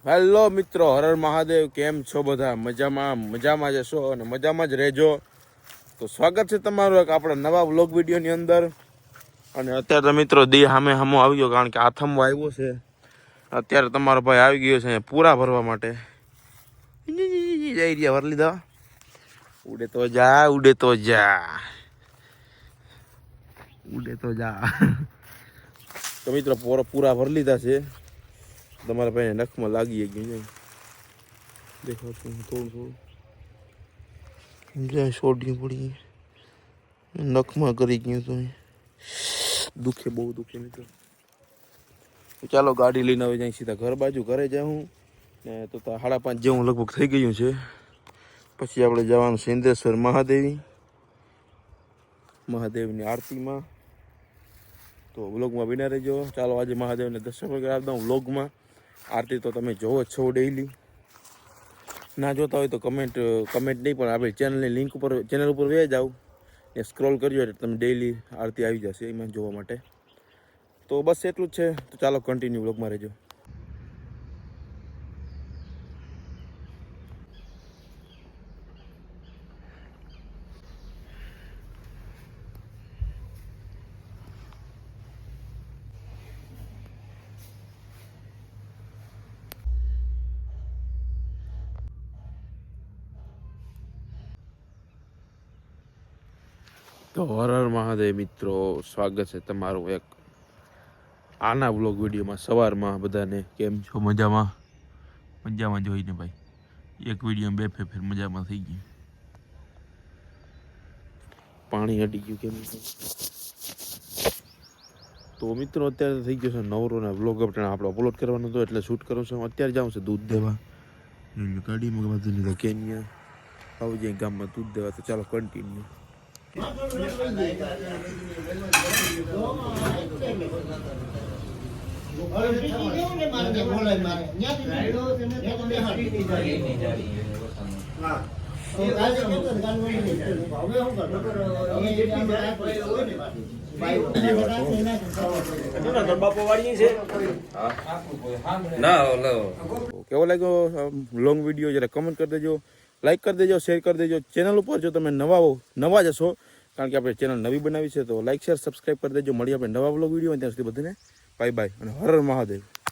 Hello મિત્રો, હરર મહાદેવ, કેમ છો બધા? મજામાં મજામાં જશો અને મજામાં જ રહેજો. તો સ્વાગત છે તમારું એક આપણા નવા વ્લોગ વિડીયોની અંદર. અને અત્યારે તો મિત્રો દી સામે સામો આવી ગયો, કારણ કે આથમવા આવ્યો છે. અત્યારે તમારો ભાઈ આવી ગયો છે પૂરા ભરવા માટે. જઈ રહ્યા ભરી લીધા ઉડે તો જા, ઉડે તો જા. ઉડે તો જા. તો મિત્રો પૂરા પૂરા ભરી લીધા છે. તમારા ભાઈને નખમાં લાગી ગયું છે. દેખાતું થોડું થોડું જાય છોડ્યું પડી. નખમાં કરી ગયું તો દુખે બહુ દુખે મિત્રો. ચાલો ગાડી લઈને હવે જાય, સીધા ઘર બાજુ ઘરે જાઉં. ને તો સાડા પાંચ જેવું લગભગ થઈ ગયું છે. પછી આપણે જવાનું સિંધેશ્વર મહાદેવી. મહાદેવની આરતીમાં. તો વ્લોગમાં બિના રહેજો. ચાલો આજે મહાદેવને દર્શન કરાવી દઉં વ્લોગમાં આરતી તો તમે જોવો છો ડેઈલી ના જોતા હોય તો કમેન્ટ કમેન્ટ નહીં, પણ આપણે ચેનલની લિંક ઉપર ચેનલ ઉપર વે જાઓ ને સ્ક્રોલ કરજો એટલે તમે ડેઈલી આરતી આવી જશે એમાં જોવા માટે. તો બસ એટલું જ છે. તો ચાલો કન્ટિન્યુ બ્લોગમાં રહેજો. તો હરર મહાદેવ મિત્રો, સ્વાગત છે તમારું એક આના વ્લોગ વિડીયોમાં સવારમાં બધાને. કેમ છો? મજામાં? મજામાં જોઈને ભાઈ. એક વીડિયો બે ફેર મજામાં થઈ ગયું પાણી હટી ગયું કેમ તો મિત્રો, અત્યારે થઈ ગયો છે નવરો ને વ્લોગ આપણે અપલોડ કરવાનો હતો એટલે શૂટ કરવું છે. અત્યારે જાઉં છે દૂધ દેવા. ગાડીમાં બધું લીધા કેન્યા. આવું જાય ગામમાં દૂધ દેવા, તો ચાલો કન્ટિન્યુ ના કેવો લાગ્યો લોંગ વીડિયો જરા કમેન્ટ કરી દેજો. લાઈક કરી દેજો શેર કરી દેજો. ચેનલ ઉપર જો તમે નવા નવા જ હશો, કારણ કે આપણે ચેનલ નવી બનાવી છે, તો લાઇક શેર સબસ્ક્રાઈબ કરી દેજો. મળીએ આપણે નવા બ્લોગ વીડિયો ત્યાં સુધી બધાને બાય બાય અને હર મહાદેવ.